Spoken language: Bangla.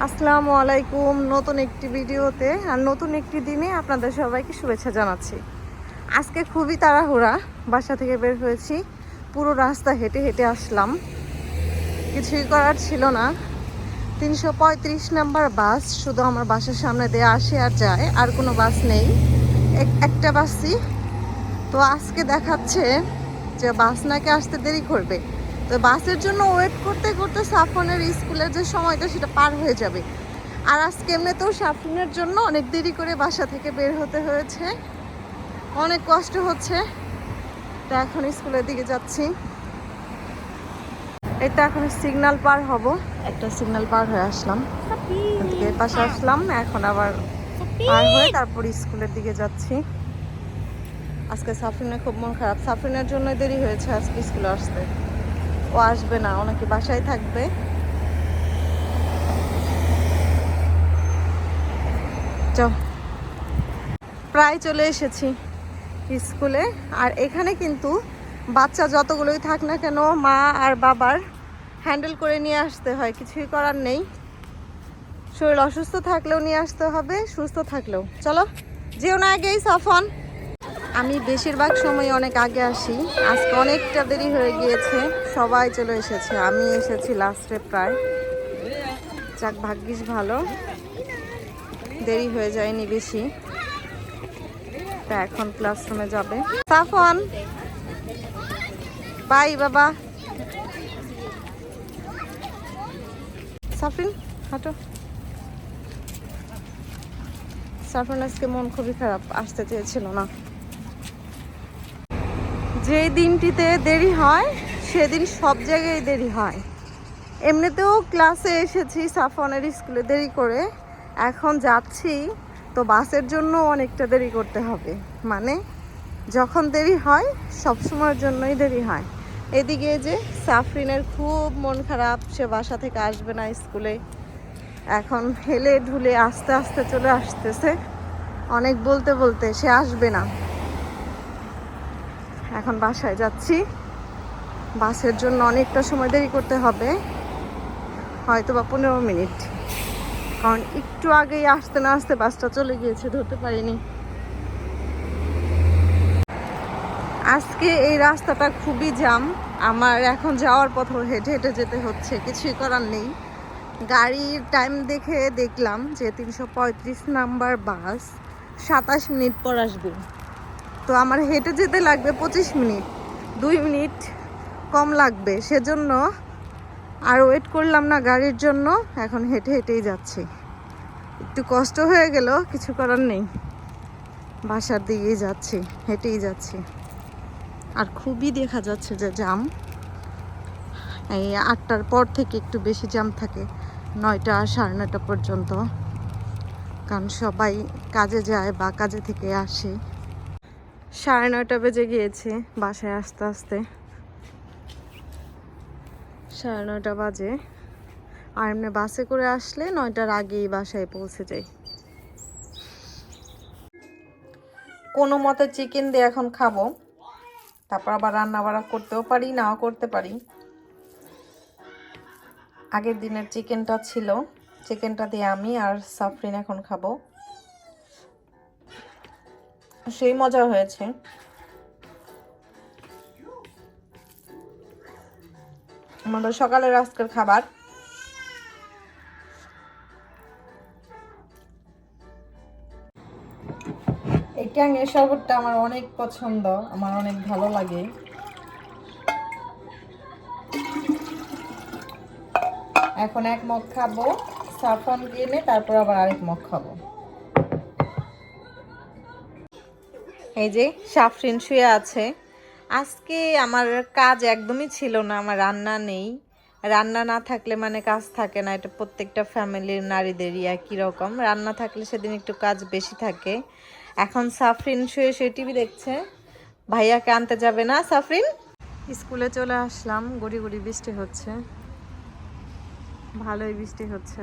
আসসালামু আলাইকুম। নতুন একটি ভিডিওতে আর নতুন একটি দিনে আপনাদের সবাইকে শুভেচ্ছা জানাচ্ছি। আজকে খুবই তাড়াহুড়া। বাসা থেকে বের হয়েছি। পুরো রাস্তা হেঁটে হেঁটে আসলাম। কিছুই করার ছিল না। তিনশো পঁয়ত্রিশ নাম্বার বাস শুধু আমার বাসার সামনে দিয়ে আসে আর যায়। আর কোনো বাস নেই। এক- একটা বাসই। তো আজকে দেখাচ্ছে যে বাস নাকি আসতে দেরি করবে। তো বাসের জন্য ওয়েট করতে করতে সাফনের স্কুলের যে সময়টা সেটা পার হয়ে যাবে। আর আজকে এমনিতেও সাফনের জন্য অনেক দেরি করে বাসা থেকে বের হতে হয়েছে। অনেক কষ্ট হচ্ছে। তো এখন স্কুলের দিকে যাচ্ছি। এটা এখন সিগন্যাল পার হব। একটা সিগন্যাল পার হয়ে আসলাম। এদিকে পাশে আসলাম, এখন আবার পার হয়ে তারপর স্কুলের দিকে যাচ্ছি। আজকে সাফরিনের খুব মন খারাপ। সাফরিনের জন্য দেরি হয়েছে আজকে স্কুলে আসতে। ও আসবে না ওনাকে বাসায় থাকবে। প্রায় চলে এসেছি স্কুলে, আর এখানে কিন্তু বাচ্চা যতগুলোই থাক না কেন, মা আর বাবার হ্যান্ডেল করে নিয়ে আসতে হয়, কিছুই করার নেই। শরীর অসুস্থ থাকলেও নিয়ে আসতে হবে, সুস্থ থাকলেও। চলো, যেও না আগেই সাফন। আমি বেশিরভাগ সময় অনেক আগে আসি। আজকে অনেকটা দেরি হয়ে গিয়েছে। সবাই চলে এসেছে। আমি এসেছি লাস্টে প্রায়। যাক, ভাগ্যিস ভালো। দেরি হয়ে যায়নি বেশি। তা এখন ক্লাসরুমে যাবে। সাফন বাই বাবা। সাফরিন, হাঁটো। সাফরিন, আজকে মন খুবই খারাপ। আসতে চেয়েছিল না। যে দিনটিতে দেরি হয়, সেদিন সব জায়গায় দেরি হয়। এমনিতেও ক্লাসে এসেছি সাফনের স্কুলে দেরি করে। এখন যাচ্ছি, তো বাসের জন্য অনেকটা দেরি করতে হবে। মানে যখন দেরি হয়, সব সময়ের জন্যই দেরি হয়। এদিকে যে সাফরিনের খুব মন খারাপ, সে বাসা থেকে আসবে না স্কুলে। এখন হেলে ঢুলে আস্তে আস্তে চলে আসতেছে। অনেক বলতে বলতে সে আসবে না। এখন বাসায় যাচ্ছি। বাসের জন্য অনেকটা সময় দেরি করতে হবে। হয়তো বা পনেরো মিনিট। কারণ একটু আগেই আসতে না আসতে বাসটা চলে গিয়েছে, ধরতে পারিনি। আজকে এই রাস্তাটা খুবই জাম আমার এখন যাওয়ার পথ হেঁটে হেঁটে যেতে হচ্ছে, কিছুই করার নেই। গাড়ির টাইম দেখে দেখলাম যে তিনশো পঁয়ত্রিশ নাম্বার বাস সাতাশ মিনিট পর আসবে। তো আমার হেঁটে যেতে লাগবে পঁচিশ মিনিট, দুই মিনিট কম লাগবে। সেজন্য আর ওয়েট করলাম না গাড়ির জন্য, এখন হেঁটে হেঁটেই যাচ্ছি। একটু কষ্ট হয়ে গেল, কিছু করার নেই। বাসার দিকেই যাচ্ছি, হেঁটেই যাচ্ছি। আর খুবই দেখা যাচ্ছে যে জাম এই আটটার পর থেকে একটু বেশি জাম থাকে, নয়টা সাড়ে নয়টা পর্যন্ত। কারণ সবাই কাজে যায় বা কাজে থেকে আসে। সাড়ে নয়টা বেজে গিয়েছে বাসায় আস্তে আস্তে। সাড়ে নয়টা বাজে। আর এমনি বাসে করে আসলে নয়টার আগেই বাসায় পৌঁছে যাই। কোনো মতে চিকেন দিয়ে এখন খাব। তারপর আবার রান্না বাড়া করতেও পারি, নাও করতে পারি। আগের দিনের চিকেনটা ছিল। চিকেনটা দিয়ে আমি আর সাফরিন এখন খাব। সেই মজা হয়েছে। আমাদের সকালের আজকের খাবার। এই ট্যাঙের শরবতটা আমার অনেক পছন্দ, আমার অনেক ভালো লাগে। এখন এক মগ খাব সাফন কিনে, তারপর আবার আরেক মগ খাব। এই যে সাফরিন শুয়ে আছে। আজকে আমার কাজ একদমই ছিল না, আমার রান্না নেই। রান্না না থাকলে মানে কাজ থাকে না, এটা প্রত্যেকটা ফ্যামিলির নারীদেরই একই রকম। রান্না থাকলে সেদিন একটু কাজ বেশি থাকে। এখন সাফরিন শুয়ে শুয়ে টিভি দেখছে। ভাইয়াকে আনতে যাবে না, সাফরিন? স্কুলে চলে আসলাম, গড়ি গড়ি বৃষ্টি হচ্ছে। ভালোই বৃষ্টি হচ্ছে।